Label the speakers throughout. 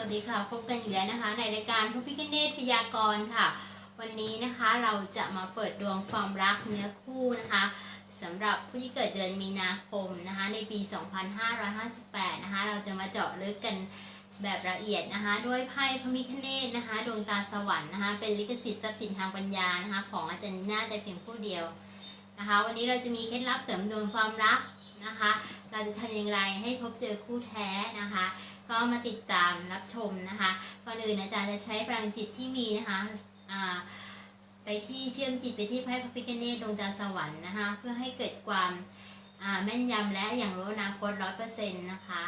Speaker 1: วัสดีค่ะ พบกันอีกแล้วนะคะ ในรายการพระพิคเนตพยากรณ์ค่ะ วันนี้นะคะเราจะมาเปิดดวงความรักเนื้อคู่นะคะสำหรับผู้ที่เกิดเดือนมีนาคมนะคะ ในปี 2558 นะคะ เราจะมาเจาะลึกกันแบบละเอียดนะคะ ด้วยไพ่พระมิคเนตนะคะดวงตาสวรรค์นะคะ เป็นลิขสิทธิ์ทรัพย์สินทางปัญญานะคะ ของอาจารย์น่าแต่เพียงผู้เดียวนะคะ วันนี้เราจะมีเคล็ดลับเสริมดวงความรักนะคะ เราจะทำอย่างไรให้พบเจอคู่แท้นะคะ ก็มาติดตามรับชมนะคะก่อนอื่นอาจารย์จะใช้พลังจิตที่มีนะคะไปที่เชื่อมจิตไปที่ไพ่พระพิฆเนศดวงตาสวรรค์นะคะ เพื่อให้เกิดความแม่นยำและอย่างรู้อนาคตร้อยเปอร์เซ็นต์นะคะ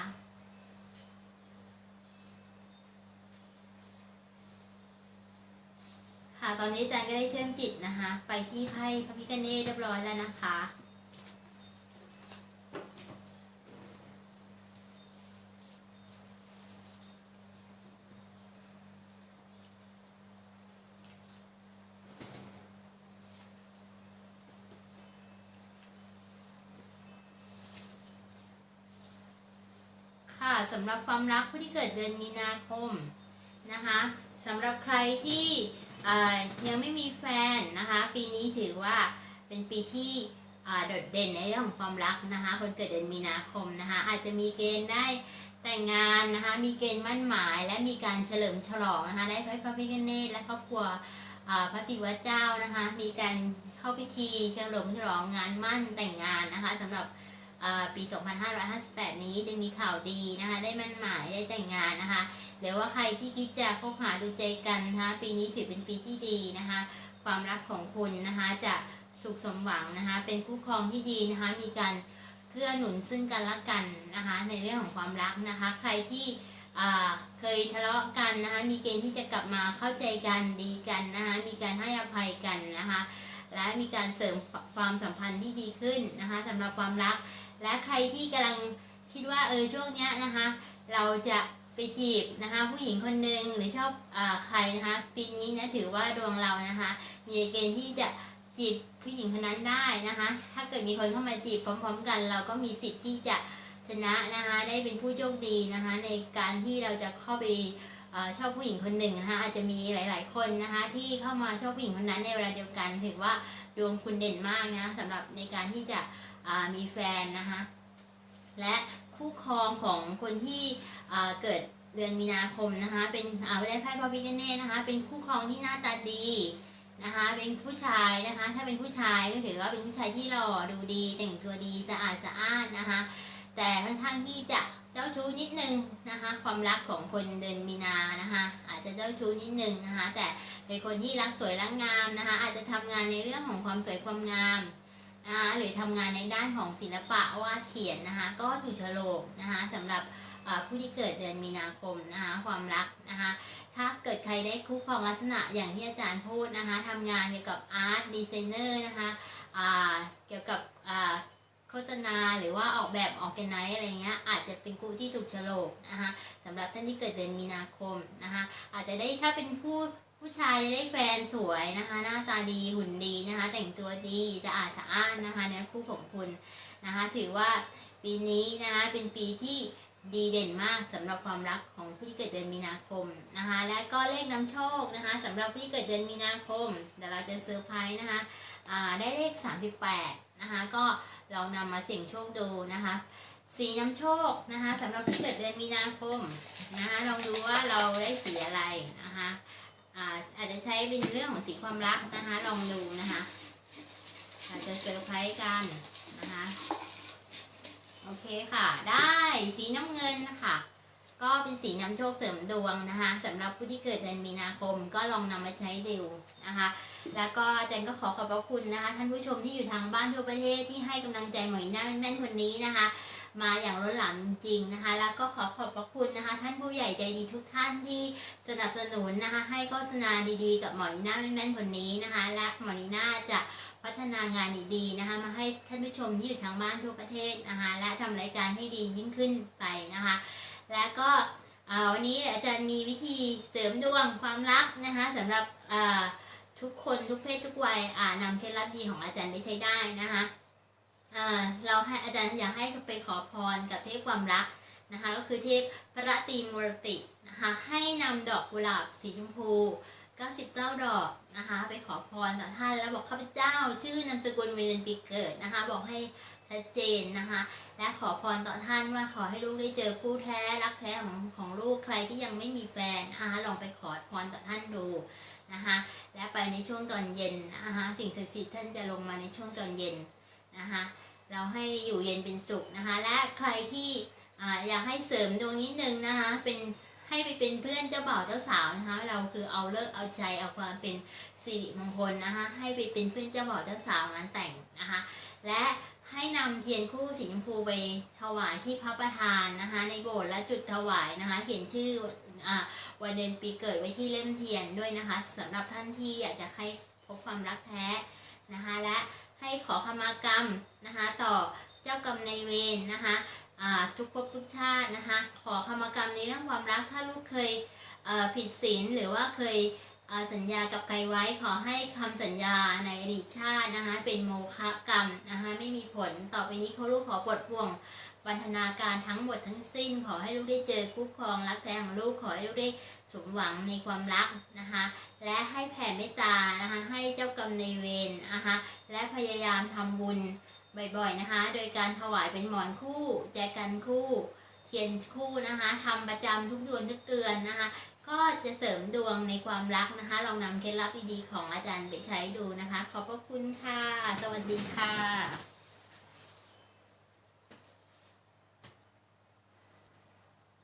Speaker 1: ค่ะ ตอนนี้อาจารย์ก็ได้เชื่อมจิตนะคะ ไปที่ไพ่พระพิฆเนศเรียบร้อยแล้วนะคะ สำหรับความรักผู้ที่เกิดเดือนมีนาคมนะคะสำหรับใครที่ยังไม่มีแฟนนะคะ ปีนี้ถือว่าเป็นปีที่โดดเด่นในเรื่องของความรักนะคะ คนเกิดเดือนมีนาคมนะคะ อาจจะมีเกณฑ์ได้แต่งงานนะคะ มีเกณฑ์มั่นหมาย และมีการเฉลิมฉลองนะคะ ได้พระพิฆเนศและครอบครัวพระศิวะเจ้านะคะ มีการเข้าพิธีเฉลิมฉลองงานมั่นแต่งงานนะคะสำหรับ ปี 2558 นี้จะมีข่าวดีนะคะ ได้มั่นหมายได้แต่งงานนะคะหรือว่าใครที่คิดจะคบหาดูใจกันนะคะ ปีนี้ถือเป็นปีที่ดีนะคะ ความรักของคุณนะคะจะสุขสมหวังนะคะ เป็นคู่ครองที่ดีนะคะ มีการเกื้อหนุนซึ่งกันและกันนะคะ ในเรื่องของความรักนะคะ ใครที่เคยทะเลาะกันนะคะ มีเกณฑ์ที่จะกลับมาเข้าใจกันดีกันนะคะ มีการให้อภัยกันนะคะ และมีการเสริมความสัมพันธ์ที่ดีขึ้นนะคะสำหรับความรัก และใครที่กำลังคิดว่าเออช่วงเนี้ยนะคะ เราจะไปจีบนะคะ ผู้หญิงคนหนึ่งหรือชอบอาใครนะคะ ปีนี้นะถือว่าดวงเรานะคะ มีเกณฑ์ที่จะจีบผู้หญิงคนนั้นได้นะคะ ถ้าเกิดมีคนเข้ามาจีบพร้อม ๆ กัน เราก็มีสิทธิ์ที่จะชนะนะคะ ได้เป็นผู้โชคดีนะคะ ในการที่เราจะเข้าไปอชอบผู้หญิงคนหนึ่งนะคะ อาจจะมีหลาย ๆ คนนะคะ ที่เข้ามาชอบผู้หญิงคนนั้นในเวลาเดียวกัน ถือว่าดวงคุณเด่นมากนะสำหรับในการที่จะ มีแฟนนะคะและคู่ครองของคนที่เกิดเดือนมีนาคมนะคะเป็นอาได้ไพ่พระพิฆเนศนะคะ เป็นคู่ครองที่หน้าตาดีนะคะ เป็นผู้ชายนะคะ ถ้าเป็นผู้ชายก็ถือว่าเป็นผู้ชายที่หล่อดูดีแต่งตัวดีสะอาดสะอ้านนะคะ แต่ค่อนข้างที่จะเจ้าชู้นิดนึงนะคะ ความรักของคนเดือนมีนานะคะ อาจจะเจ้าชู้นิดนึงนะคะ แต่เป็นคนที่รักสวยรักงามนะคะ อาจจะทำงานในเรื่องของความสวยความงาม นะคะหรือทำงานในด้านของศิลปะวาดเขียนนะคะ ก็ถูกโฉลกนะคะสำหรับผู้ที่เกิดเดือนมีนาคมนะคะความรักนะคะถ้าเกิดใครได้คู่ครองลักษณะอย่างที่อาจารย์พูดนะคะทำงานเกี่ยวกับอาร์ตดีไซเนอร์นะคะเกี่ยวกับโฆษณาหรือว่าออกแบบออกแกไนอะไรเงี้ยอาจจะเป็นคู่ที่ถูกโฉลกนะคะสำหรับท่านที่เกิดเดือนมีนาคมนะคะอาจจะได้ถ้าเป็นผู้ ผู้ชายจะได้แฟนสวยนะคะ หน้าตาดีหุ่นดีนะคะ แต่งตัวดีสะอาดสะอ้านนะคะเนื้อคู่ของคุณนะคะ ถือว่าปีนี้นะคะเป็นปีที่ดีเด่นมากสำหรับความรักของผู้ที่เกิดเดือนมีนาคมนะคะ และก็เลขนำโชคนะคะสำหรับผู้ที่เกิดเดือนมีนาคมเดี๋ยวเราจะเซอร์ไพรส์นะคะได้เลข 38นะคะก็ลองนำมาเสี่ยงโชคดูนะคะ สีน้ำโชคนะคะสำหรับผู้ที่เกิดเดือนมีนาคมนะคะลองดูว่าเราได้สีอะไรนะคะ อาจจะใช้เป็นเรื่องของสีความรักนะคะ ลองดูนะคะ อาจจะเซอร์ไพรส์กันนะคะ โอเคค่ะ ได้สีน้ำเงินนะคะก็เป็นสีนำโชคเสริมดวงนะคะสำหรับผู้ที่เกิดเดือนมีนาคมก็ลองนำมาใช้ดูนะคะ แล้วก็อาจารย์ก็ขอขอบพระคุณนะคะ ท่านผู้ชมที่อยู่ทางบ้านทั่วประเทศที่ให้กำลังใจหมอยหน้าแม่นๆคนนี้นะคะ มาอย่างล้นหลามจริงๆนะคะ แล้วก็ขอขอบพระคุณนะคะ ท่านผู้ใหญ่ใจดีทุกท่านที่สนับสนุนนะคะ ให้โฆษณาดีๆ กับหมอนีน่าแม่นๆคนนี้นะคะ และหมอนีน่าจะพัฒนางานดีๆนะคะ มาให้ท่านผู้ชมที่อยู่ทางบ้านทั่วประเทศนะคะ และทำรายการให้ดียิ่งขึ้นไปนะคะ และก็วันนี้อาจารย์มีวิธีเสริมดวงความรักนะคะสำหรับทุกคนทุกเพศทุกวัยนำเคล็ดลับดีของอาจารย์ไปใช้ได้นะคะ เอ่อเราให้อาจารย์อยากให้ไปขอพรกับเทพความรักนะคะ ก็คือเทพพระตรีมูรตินะคะ ให้นำดอกกุหลาบสีชมพู 99 ดอกนะคะ ไปขอพรต่อท่านแล้วบอกข้าพเจ้า ชื่อนามสกุลวันเดือนปีเกิดนะคะ บอกให้ชัดเจนนะคะ และขอพรต่อท่านว่าขอให้ลูกได้เจอคู่แท้รักแท้ของของลูกใครที่ยังไม่มีแฟนนะคะลองไปขอพรต่อท่านดูนะคะ และไปในช่วงตอนเย็นนะคะสิ่งศักดิ์สิทธิ์ท่านจะลงมาในช่วงตอนเย็น นะคะเราให้อยู่เย็นเป็นสุขนะคะ และใครที่อยากให้เสริมดวงนิดนึงนะคะ เป็นให้ไปเป็นเพื่อนเจ้าบ่าวเจ้าสาวนะคะ เราคือเอาเลิกเอาใจเอาความเป็นสิริมงคลนะคะ ให้ไปเป็นเพื่อนเจ้าบ่าวเจ้าสาวงานแต่งนะคะ และให้นำเทียนคู่สีชมพูไปถวายที่พระประธานนะคะ ในโบสถ์และจุดถวายนะคะ เขียนชื่ออวันเดือนปีเกิดไว้ที่เล่มเทียนด้วยนะคะสำหรับท่านที่อยากจะให้พบความรักแท้นะคะและ ให้ขอขมากรรมนะคะต่อเจ้ากรรมนายเวรนะคะทุกภพทุกชาตินะคะขอขมากรรมในเรื่องความรักถ้าลูกเคยผิดศีลหรือว่าเคยสัญญากับใครไว้ขอให้คำสัญญาในอดีตชาตินะคะเป็นโมฆะกรรมนะคะไม่มีผลต่อไปนี้เขาลูกขอปลดป่วงบันธนาการทั้งหมดทั้งสิ้น ขอให้ลูกได้เจอคู่ครองรักแท้ของลูกขอให้ลูกได้สมหวังในความรักนะคะ ยายามทำบุญบ่อยๆนะคะ โดยการถวายเป็นหมอนคู่ แจกันคู่เทียนคู่นะคะทำประจำทุกเดือนทุกเดือนนะคะ ก็จะเสริมดวงในความรักนะคะ ลองนำเคล็ดลับดีๆของอาจารย์ไปใช้ดูนะคะ ขอบพระคุณค่ะ สวัสดีค่ะ